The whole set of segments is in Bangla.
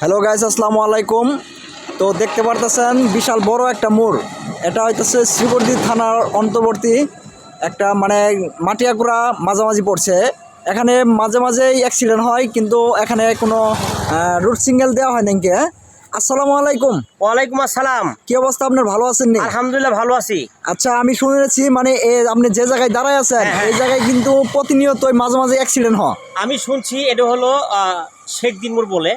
হ্যালো গাইস আসসালামু আলাইকুম। তো দেখতে পারতেছেন বিশাল বড় একটা মোড়। এটা হইতেছে শ্রীবর্দী থানার অন্তর্বর্তী একটা মানে মাটিয়াকুড়া মাঝামাঝি পড়ছে। এখানে মাঝে মাঝেই অ্যাক্সিডেন্ট হয় কিন্তু এখানে কোনো রুট সিঙ্গেল দেওয়া হয় নাকি হ্যাঁ? আসসালামু আলাইকুম। ওয়ালাইকুম আসসালাম। কি অবস্থা আপনার? ভালো আছেন নি? আলহামদুলিল্লাহ ভালো আছি। আচ্ছা আমি শুনেছি মানে এ আপনি যে জায়গায় দাঁড়ায় আছেন হ্যাঁ, হ্যাঁ। এই জায়গায় কিন্তু প্রতিনিয়তই মাঝে মাঝে অ্যাক্সিডেন্ট হয়। আমি শুনছি এটা হলো শেখ দিনমুর বলে।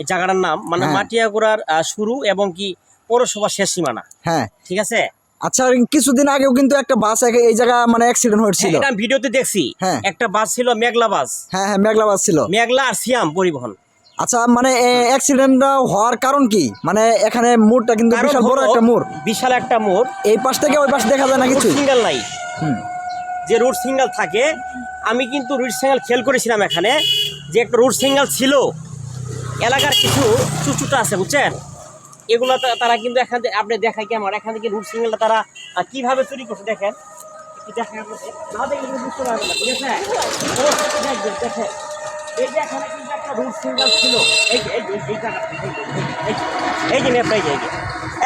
এই জায়গাটার নাম মানে হ্যাঁ। মাটিয়াগোড়ার শুরু এবং কি পৌরসভা শেষ সীমানা। হ্যাঁ। ঠিক আছে? আচ্ছা কিছুদিন আগেও কিন্তু একটা বাস এই জায়গা মানে অ্যাক্সিডেন্ট হ্যাঁ, হয়েছিল এটা আমি ভিডিওতে দেখছি। হ্যাঁ। একটা বাস ছিল মেঘলা বাস। হ্যাঁ হ্যাঁ মেঘলা বাস ছিল। মেঘলা আর সিয়াম পরিবহন। আচ্ছা মানে অ্যাক্সিডেন্ট হওয়ার কারণ কি? মানে এখানে মোড়টা কিন্তু বিশাল বড় একটা মোড়। বিশাল একটা মোড়। এই পাশ থেকে ওই পাশ দেখা যায় না কিছু? সিঙ্গেল নাই। যে রুট সিঙ্গেল থাকে আমি কিন্তু রুট সিঙ্গেল খেয়াল করেছিলাম এখানে যে একটা রুট সিঙ্গেল ছিল। এলাকার কিছু চুচুটা আছে বুঝছেন? এগুলো তারা কিন্তু এখান থেকে আপনি দেখাই কি আমার? এখান থেকে রুট সিঙ্গেলটা তারা কীভাবে চুরি করছে দেখেন? দেখবেন, এখানে কিন্তু একটা রুট সিঙ্গেল ছিল। এই।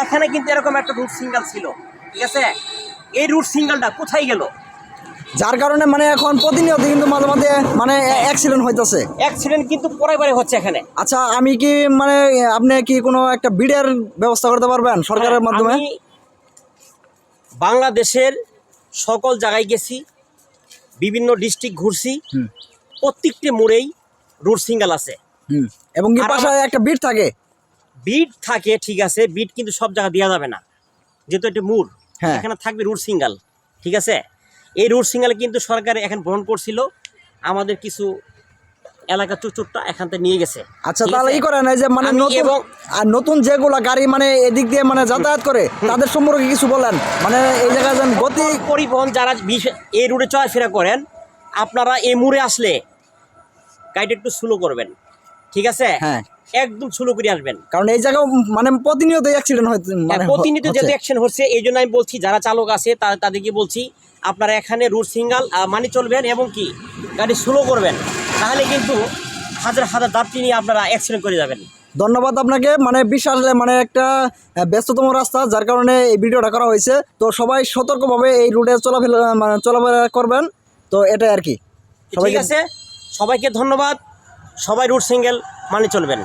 এখানে কিন্তু এরকম একটা রুট সিঙ্গেল ছিল ঠিক আছে? এই রুট সিঙ্গেলটা কোথায় গেল? যার কারণে মানে এখন প্রতিনিয়ত কিন্তু মাঝে মাঝে মানে অ্যাক্সিডেন্ট হইতেছে। অ্যাক্সিডেন্ট কিন্তু পরে হচ্ছে এখানে। আচ্ছা আমি কি মানে আপনি কি কোনো একটা বিডের ব্যবস্থা করতে পারবেন সরকারের হ্যাঁ, মাধ্যমে? বাংলাদেশের সকল জায়গায় গেছি বিভিন্ন ডিস্ট্রিক্ট ঘুরছি প্রত্যেকটি মোড়েই রুট সিঙ্গেল আছে। এবং কি পাশে একটা বিট থাকে? বিট থাকে ঠিক আছে বিট কিন্তু সব জায়গায় দেওয়া যাবে না। যেহেতু একটি মুর হ্যাঁ। এখানে থাকবে রুট সিঙ্গেল ঠিক আছে? এই রুট সিঙ্গেল কিন্তু সরকার এখন গ্রহণ করছিল। আমাদের কিছু এলাকা চুচুরটা এখান থেকে নিয়ে গেছে। আচ্ছা তাহলে? ই করে না যে মানে নতুন আর নতুন যেগুলা গাড়ি মানে এদিক দিয়ে মানে যাতায়াত করে তাদের সম্পর্কে কিছু বলেন। মানে এই জায়গায় যেন গতি পরিবহন যারা এই রুটে চলাফেরা করেন আপনারা এই মুড়ে আসলে গাড়িটা একটু স্লো করবেন। ঠিক আছে? হ্যাঁ। একদম স্লো করে আসবেন। কারণ এই জায়গায় মানে প্রতিনিয়ত অ্যাক্সিডেন্ট হয় মানে হ্যাঁ, প্রতিনিয়ত। যেহেতু অ্যাকশন হচ্ছে এই জন্য আমি বলছি যারা চালক আছে তাদেরকে বলছি আপনারা এখানে রুট সিঙ্গাল মানি চলবেন এবং কি গাড়ি স্লো করবেন তাহলে কিন্তু হাজার হাজার যাত্রী নিয়ে আপনারা অ্যাক্সিডেন্ট করে যাবেন। ধন্যবাদ আপনাকে মানে বিশাল মানে একটা ব্যস্ততম রাস্তা যার কারণে এই ভিডিওটা করা হয়েছে। তো সবাই সতর্কভাবে এই রুটে চলাফেরা মানে চলাফেরা করবেন। তো এটাই আর কি। ঠিক আছে সবাইকে ধন্যবাদ সবাই রুট সিঙ্গেল মানে চলবেন।